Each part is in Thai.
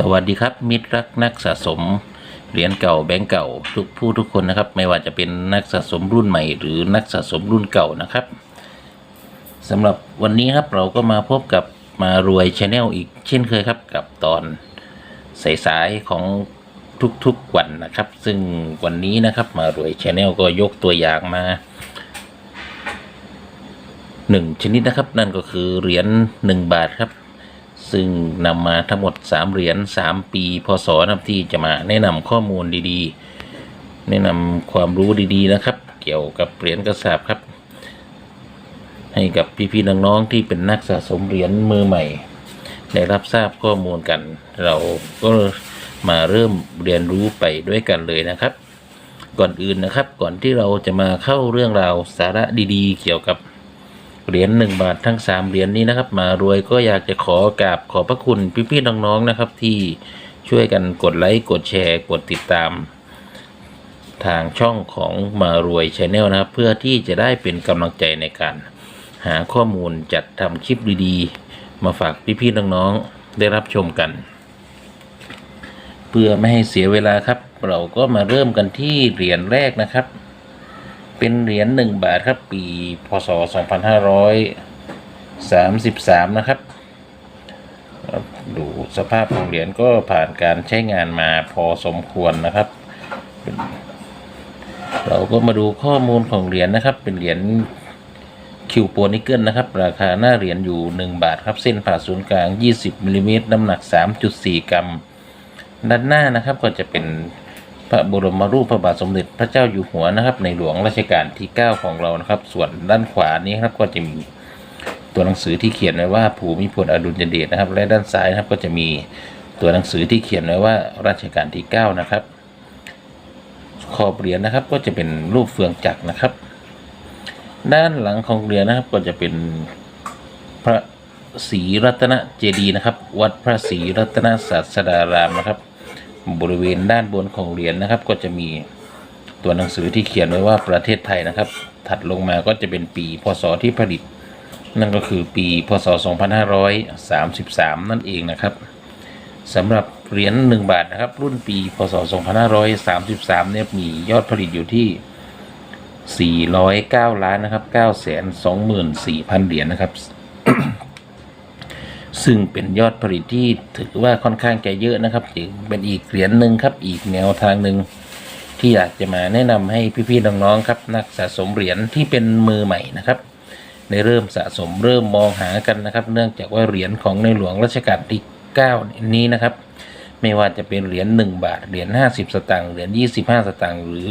สวัสดีครับ มิตรรักนักสะสมเหรียญเก่าแบงก์เก่าทุกผู้ทุกคนนะครับ ไม่ว่าจะเป็นนักสะสมรุ่นใหม่ หรือนักสะสมรุ่นเก่านะครับสำหรับวันนี้ครับเราก็มาพบกับมารวยชาแนลอีกเช่นเคยครับ กับตอนสายๆของทุกๆวันนะครับ ซึ่งวันนี้นะครับมารวยชาแนลก็ยกตัวอย่างมาหนึ่งชนิดนะครับ นั่นก็คือเหรียญหนึ่งบาทครับ ซึ่งนำมาทั้งหมด 3 เหรียญ3 ปีพศนะครับที่จะมาแนะนำข้อมูลดีๆ แนะนำความรู้ดีๆนะครับ เกี่ยวกับเหรียญกระสาบครับ ให้กับพี่ๆน้องๆที่เป็นนักสะสมเหรียญมือใหม่ ได้รับทราบข้อมูลกัน เราก็มาเริ่มเรียนรู้ไปด้วยกันเลยนะครับ ก่อนอื่นนะครับ ก่อนที่เราจะมาเข้าเรื่องราวสาระดีๆ เกี่ยวกับ เหรียญหนึ่งบาททั้งสามเหรียญนี้นะครับ มารวยก็อยากจะขอกราบขอบพระคุณพี่ๆน้องๆนะครับ ที่ช่วยกันกดไลค์กดแชร์ กดติดตาม ทางช่องของมารวยชาแนลนะครับ เพื่อที่จะได้เป็นกำลังใจในการ หาข้อมูลจัดทำคลิปดีๆ มาฝากพี่ๆน้องๆได้รับชมกัน เพื่อไม่ให้เสียเวลาครับ เราก็มาเริ่มกันที่เหรียญแรกนะครับ เป็นเหรียญหนึ่งบาทครับ ปีพศ2533นะครับครับ ดูสภาพของเหรียญก็ผ่านการใช้งานมาพอสมควรนะครับ เราก็มาดูข้อมูลของเหรียญนะครับ เป็นเหรียญคิวโปนิเกิลนะครับ ราคาหน้าเหรียญอยู่ 1 บาทครับ เส้นผ่าศูนย์กลาง 20มิลลิเมตรน้ำหนัก 3.4 กรัม ด้านหน้านะครับก็จะเป็น พระบรมรูปพระบาทสมเด็จพระเจ้าอยู่หัวนะครับ ในหลวงรัชกาลที่ 9 ของเรานะครับ ส่วนด้านขวานี้ครับก็จะมีตัวหนังสือที่เขียนไว้ว่าภูมิพลอดุลยเดชนะครับ และด้านซ้ายนะครับก็จะมีตัวหนังสือที่เขียนไว้ว่ารัชกาลที่ 9 นะครับ ขอบเหรียญนะครับก็จะเป็นรูปเฟืองจักรนะครับ ด้านหลังของเหรียญนะครับก็จะเป็นพระศรีรัตนเจดีย์นะครับ วัดพระศรีรัตนศาสดารามนะครับ บริเวณด้านบนของเหรียญนะครับ ก็จะมีตัวหนังสือที่เขียนไว้ว่าประเทศไทยนะครับ ถัดลงมาก็จะเป็นปีพศที่ผลิต นั่นก็คือปีพศ 2533 นั่นเองนะครับสำหรับเหรียญ1บาทนะครับ รุ่นปีพศ 2533 เนี่ยมียอดผลิตอยู่ที่ 409 ล้านนะครับ924,000 เหรียญนะครับ ซึ่งเป็นยอดผลิตที่ถือว่าค่อนข้างจะเยอะนะครับจึงเป็นอีกเหรียญหนึ่งครับ อีกแนวทางหนึ่งที่อยากจะมาแนะนำให้พี่ๆน้องๆครับ นักสะสมเหรียญที่เป็นมือใหม่นะครับได้เริ่มสะสมเริ่มมองหากันนะครับ เนื่องจากว่าเหรียญของในหลวงรัชกาลที่9นี้นะครับ ไม่ว่าจะเป็นเหรียญ1บาทเหรียญ50 สตางค์เหรียญ25 สตางค์หรือ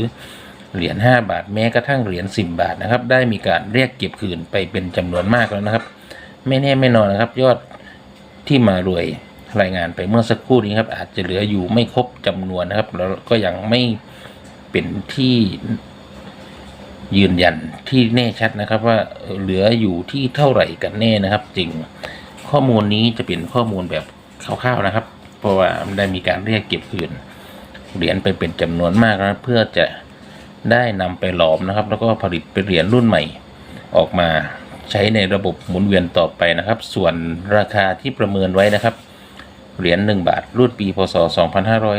เหรียญ5บาทแม้กระทั่งเหรียญ10 บาทนะครับ ได้มีการเรียกเก็บคืนไปเป็นจำนวนมากแล้วนะครับ ไม่แน่ไม่นอนนะครับ ยอด ที่มารวยรายงานไปเมื่อสักครู่นี้ครับ อาจจะเหลืออยู่ไม่ครบจำนวนนะครับ แล้วก็ยังไม่เป็นที่ยืนยันที่แน่ชัดนะครับ ว่าเหลืออยู่ที่เท่าไหร่กันแน่นะครับจริงข้อมูลนี้จะเป็นข้อมูลแบบคร่าวๆนะครับ เพราะว่าได้มีการเรียกเก็บคืนเหรียญไปเป็นจำนวนมากนะเพื่อจะได้นำไปหลอมนะครับ แล้วก็ผลิตเป็นเหรียญรุ่นใหม่ออกมา ใช้ในระบบหมุนเวียนต่อไปนะครับ ส่วนราคาที่ประเมินไว้นะครับ เหรียญ1บาทรุ่นปีพศ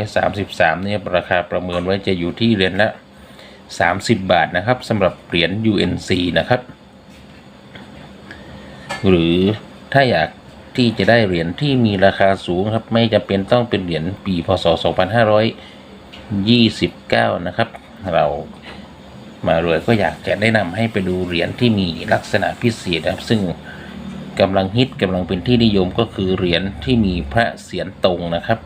2533 เนี่ยราคาประเมินไว้จะอยู่ที่เหรียญละ 30 บาทนะครับสำหรับเหรียญ UNC นะครับ หรือถ้าอยากที่จะได้เหรียญที่มีราคาสูงครับ ไม่จำเป็นต้องเป็นเหรียญปีพศ 2529 นะครับ เรา มารวยก็อยากจะแนะนำให้ไปดูเหรียญที่มีลักษณะพิเศษนะครับ ซึ่งกำลังฮิตกำลังเป็นที่นิยมก็คือเหรียญที่มีพระเศียรตรงนะครับ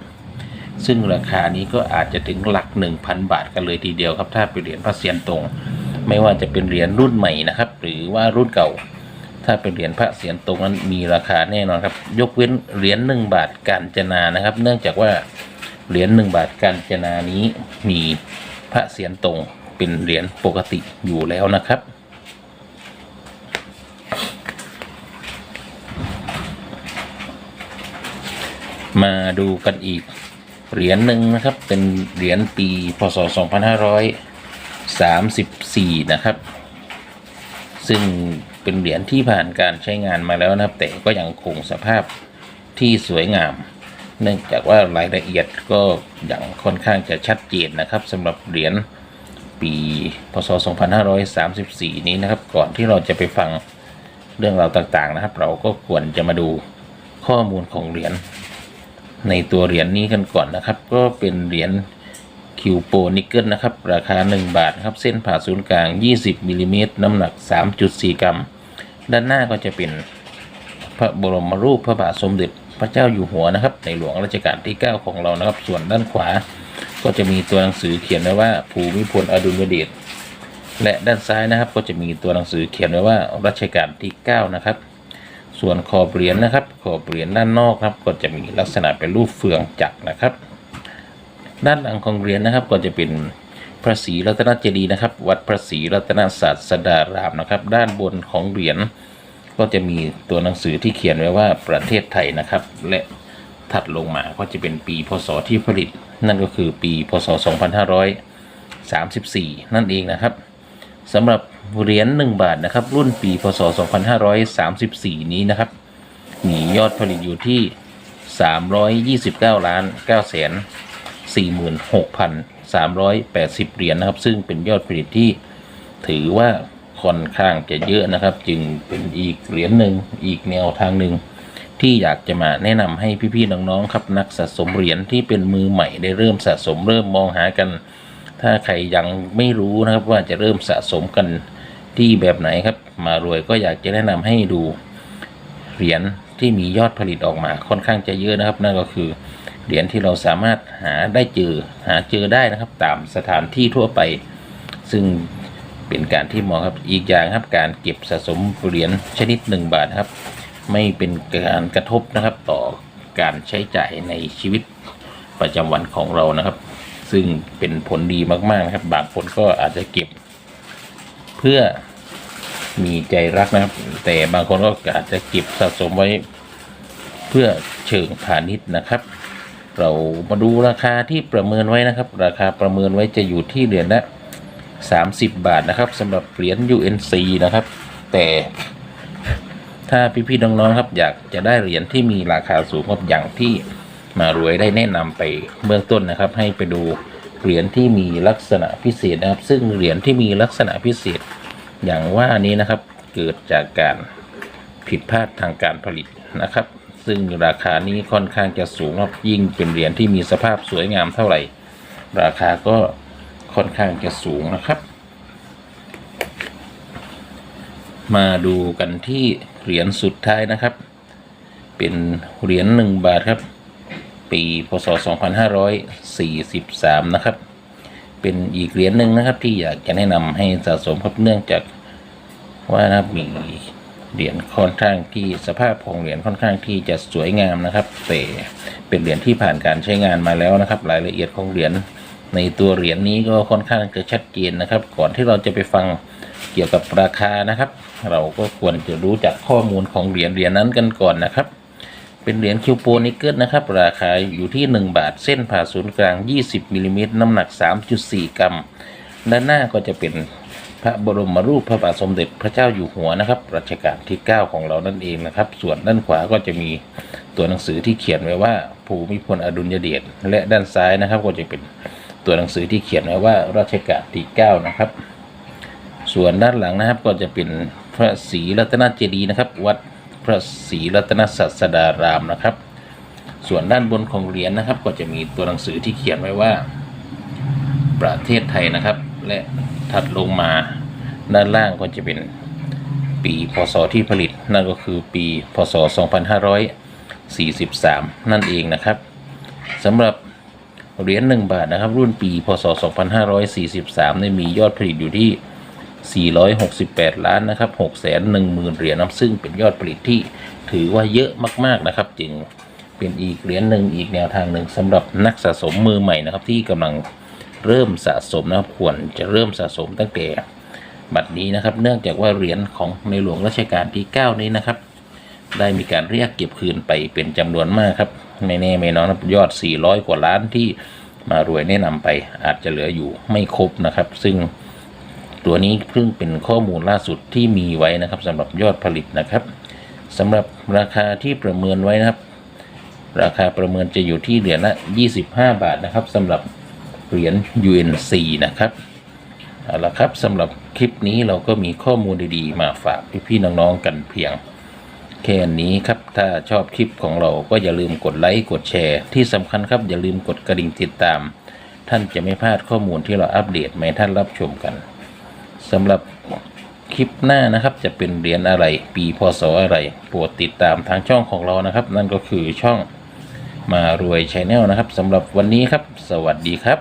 ซึ่งราคานี้ก็อาจจะถึงหลัก 1,000 บาทกันเลยทีเดียวครับ ถ้าเป็นเหรียญพระเศียรตรง ไม่ว่าจะเป็นเหรียญรุ่นใหม่นะครับ หรือว่ารุ่นเก่า ถ้าเป็นเหรียญพระเศียรตรงนั้นมีราคาแน่นอนครับ ยกเว้นเหรียญหนึ่งบาทกาญจนานะครับ เนื่องจากว่าเหรียญหนึ่งบาทกาญจนานี้มีพระเศียรตรง เป็นเหรียญปกติอยู่แล้วนะครับ มาดูกันอีกเหรียญหนึ่งนะครับ เป็นเหรียญปีพศ 2534 นะครับ ซึ่งเป็นเหรียญที่ผ่านการใช้งานมาแล้วนะครับ แต่ก็ยังคงสภาพที่สวยงาม เนื่องจากว่ารายละเอียดก็อย่างค่อนข้างจะชัดเจนนะครับสำหรับเหรียญ ปีพศ 2534 นี้นะครับ ก่อนที่เราจะไปฟังเรื่องราวต่างๆนะครับ เราก็ควรจะมาดูข้อมูลของเหรียญในตัวเหรียญนี้กันก่อนนะครับ ก็เป็นเหรียญคิวโปนิกเกิลนะครับ ราคา 1 บาทครับ เส้นผ่าศูนย์กลาง 20มิลลิเมตรน้ำหนัก 3.4 กรัม ด้านหน้าก็จะเป็นพระบรมรูปพระบาทสมเด็จพระเจ้าอยู่หัวนะครับ ในหลวงรัชกาลที่ 9 ของเรานะครับ ส่วนด้านขวา ก็จะมีตัวหนังสือเขียนไว้ว่าภูมิพลอดุลยเดชและด้านซ้ายนะครับ ก็จะมีตัวหนังสือเขียนไว้ว่ารัชกาลที่ 9 นะครับ ส่วนขอบเหรียญนะครับ ขอบเหรียญด้านนอกครับ ก็จะมีลักษณะเป็นรูปเฟืองจักรนะครับ ด้านหลังของเหรียญนะครับ ก็จะเป็นพระศรีรัตนเจดีย์นะครับ วัดพระศรีรัตนศาสดารามนะครับ ด้านบนของเหรียญก็จะมีตัวหนังสือที่เขียนไว้ว่าประเทศไทยนะครับ และถัดลงมาก็จะเป็นปีพศที่ผลิต นั่นก็คือปีพศ 2534 นั่นเองนะครับสำหรับเหรียญ1บาทนะครับ รุ่นปีพศ 2534 นี้นะครับมียอดผลิตอยู่ที่ 329 ล้าน9แสน46,380 เหรียญนะครับ ซึ่งเป็นยอดผลิตที่ถือว่าค่อนข้างจะเยอะนะครับ จึงเป็นอีกเหรียญหนึ่งอีกแนวทางหนึ่ง ที่อยากจะมาแนะนำให้พี่ๆน้องๆครับนักสะสมเหรียญที่เป็นมือใหม่ได้เริ่มสะสมเริ่มมองหากัน ถ้าใครยังไม่รู้นะครับว่าจะเริ่มสะสมกันที่แบบไหนครับ มารวยก็อยากจะแนะนำให้ดูเหรียญที่มียอดผลิตออกมาค่อนข้างจะเยอะนะครับ นั่นก็คือเหรียญที่เราสามารถหาได้เจอหาเจอได้นะครับ ตามสถานที่ทั่วไป ซึ่งเป็นการที่มาะครับอีกอย่างครับการเก็บสะสมเหรียญชนิด 1 บาทครับ ไม่เป็นการกระทบนะครับต่อการใช้จ่ายในชีวิตประจำวันของเรานะครับ ซึ่งเป็นผลดีมากๆนะครับ บางคนก็อาจจะเก็บ เพื่อมีใจรักนะครับ แต่บางคนก็อาจจะเก็บสะสมไว้เพื่อเชิงพาณิชย์นะครับ เรามาดูราคาที่ประเมินไว้นะครับ ราคาประเมินไว้จะอยู่ที่เหรียญละ30 บาทนะครับสำหรับเหรียญ UNC นะครับ แต่ ถ้าพี่ๆน้องๆครับอยากจะได้เหรียญที่มีราคาสูงครับอย่างที่มารวยได้แนะนำไปเบื้องต้นนะครับ ให้ไปดูเหรียญที่มีลักษณะพิเศษนะครับ ซึ่งเหรียญที่มีลักษณะพิเศษ อย่างว่านี้นะครับ เกิดจากการผิดพลาดทางการผลิตนะครับ ซึ่งราคานี้ค่อนข้างจะสูงครับยิ่งเป็นเหรียญที่มีสภาพสวยงามเท่าไหร่ ราคาก็ค่อนข้างจะสูงนะครับ มาดูกันที่เหรียญสุดท้ายนะครับ เป็นเหรียญหนึ่งบาทครับ ปีพศ 2543 นะครับ เป็นอีกเหรียญหนึ่งนะครับ ที่อยากจะแนะนำให้สะสมครับเนื่องจากว่านะครับมีเหรียญค่อนข้างที่สภาพของเหรียญค่อนข้างที่จะสวยงามนะครับแต่เป็นเหรียญที่ผ่านการใช้งานมาแล้วนะครับ รายละเอียดของเหรียญ ในตัวเหรียญนี้ก็ค่อนข้างจะชัดเจนนะครับ ก่อนที่เราจะไปฟังเกี่ยวกับราคานะครับ เราก็ควรจะรู้จักข้อมูลของเหรียญเหรียญนั้นกันก่อนนะครับ เป็นเหรียญคิวโปนิกเกิลนะครับ ราคาอยู่ที่ 1 บาทเส้นผ่าศูนย์กลาง 20มิลลิเมตรน้ำหนัก 3.4 กรัม ด้านหน้าก็จะเป็นพระบรมรูปพระบาทสมเด็จพระเจ้าอยู่หัวนะครับรัชกาลที่ 9 ของเรานั่นเองนะครับ ส่วนด้านขวาก็จะมีตัวหนังสือที่เขียนไว้ว่า ภูมิพลอดุลยเดชและด้านซ้ายนะครับก็จะเป็น ตัวหนังสือที่เขียนไว้ว่ารัชกาลที่9นะครับ ส่วนด้านหลังนะครับก็จะเป็นพระศรีรัตนเจดีย์นะครับ วัดพระศรีรัตนศาสดารามนะครับ ส่วนด้านบนของเหรียญนะครับ ก็จะมีตัวหนังสือที่เขียนไว้ว่า ประเทศไทยนะครับ และถัดลงมาด้านล่างก็จะเป็นปีพศที่ผลิต นั่นก็คือปีพศ 2543 นั่นเองนะครับสำหรับ เหรียญ1บาทนะครับ รุ่นปีพศ 2543เนี่ยมียอดผลิตอยู่ที่ 468 ล้านนะครับ6 1 0 0 0 0 เหรียญนะซึ่งเป็นยอดผลิตที่ถือว่าเยอะมาก ๆ นะครับ จึงเป็นอีกเหรียญหนึ่งอีกแนวทางหนึ่งสำหรับนักสะสมมือใหม่นะครับ ที่กำลังเริ่มสะสมนะครับควรจะเริ่มสะสมตั้งแต่บัดนี้นะครับ เนื่องจากว่าเหรียญของในหลวงรัชกาลที่ 9 นี้นะครับ ได้มีการเรียกเก็บคืนไปเป็นจำนวนมากครับไม่แน่ไม่นอนครับยอด 400 กว่าล้านที่มารวยแนะนำไปอาจจะเหลืออยู่ไม่ครบนะครับ ซึ่งตัวนี้เพิ่งเป็นข้อมูลล่าสุดที่มีไว้นะครับสำหรับยอดผลิตนะครับสำหรับราคาที่ประเมินไว้นะครับ ราคาประเมินจะอยู่ที่เหรียญละ 25 บาทนะครับสำหรับเหรียญ UNC นะครับเอาละครับสำหรับคลิปนี้เราก็มีข้อมูลดีๆ มาฝากพี่ๆน้องๆกันเพียง แค่นี้ครับ ถ้าชอบคลิปของเราก็อย่าลืมกดไลค์กดแชร์ ที่สำคัญครับอย่าลืมกดกระดิ่งติดตาม ท่านจะไม่พลาดข้อมูลที่เราอัปเดตมาให้ท่านรับชมกันสำหรับคลิปหน้านะครับจะเป็นเหรียญอะไร ปีพศอะไรโปรดติดตามทางช่องของเรานะครับ นั่นก็คือช่องมารวยชแนลนะครับสำหรับวันนี้ครับ สวัสดีครับ